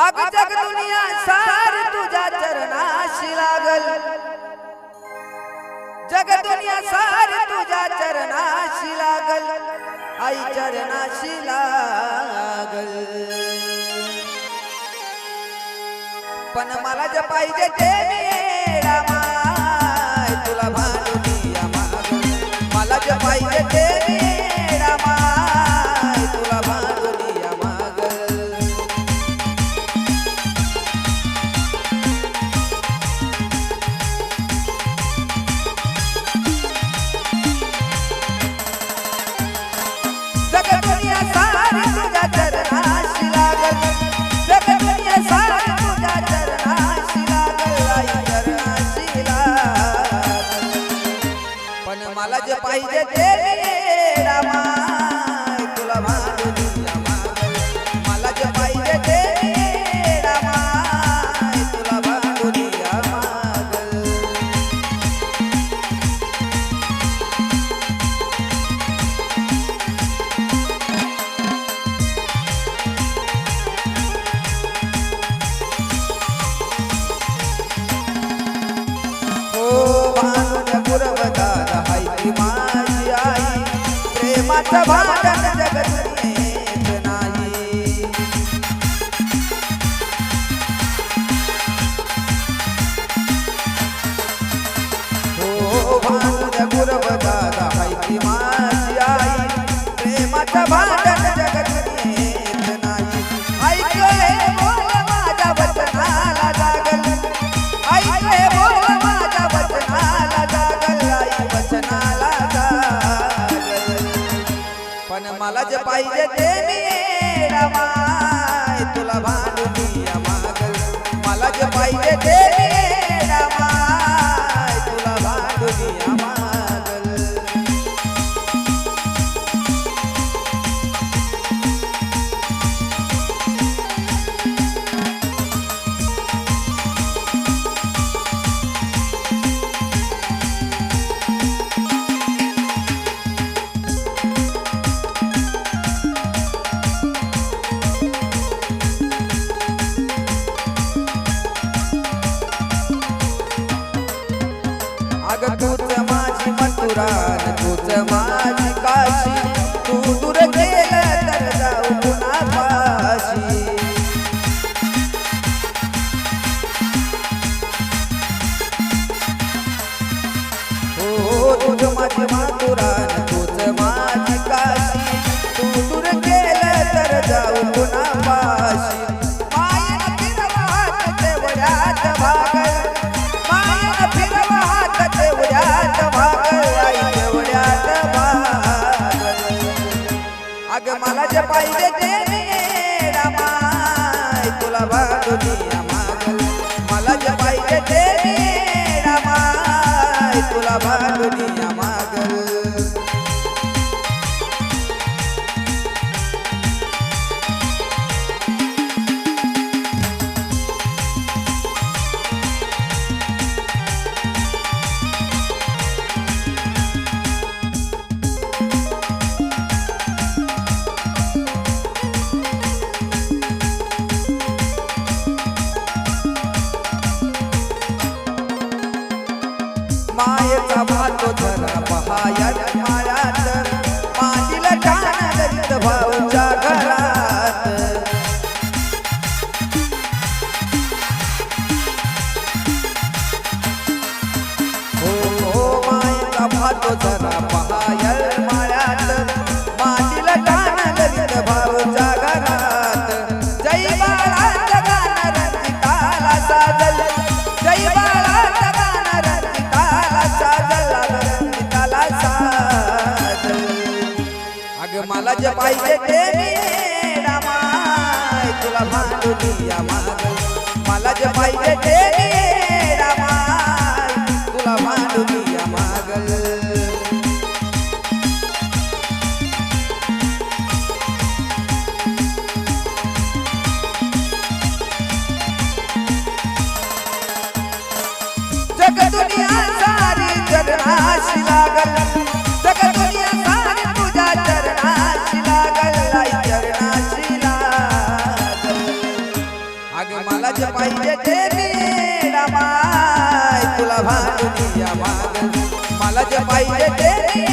अग जग दुनिया सार तुझ्या चरणाशी लागल। जग दुनिया सार तुझ्या चरणाशी लागल। आई चरणाशी लागल। पण मला जे पाहिजे ते मी रामाय पाहिजे ते प्रेमाचं भांडण जगत नाही हो माझी आई प्रेमाचं भांडण मला जे पाहिजे ते मी रामाय अग तूच माझी मथुरान तूच माझी काशी. तू दूर गेला तर जाऊ पुन्हा पाशी हो तुझ माझी मथुरान अग मला जे पाहिजे ते मी मायेचा भातो धरा पहाया मायात मातीला टाण भाऊच्या घरात. हो हो भातो धरा अग पाहिजे ते मी रामाय तुला भांडुनी माग मला जे पाहिजे ते रामाय तुला मागल जग दुनिया सारी चरणाशी लागल। पाहिजे ते मी रमाय तुला मला जे पाहिजे ते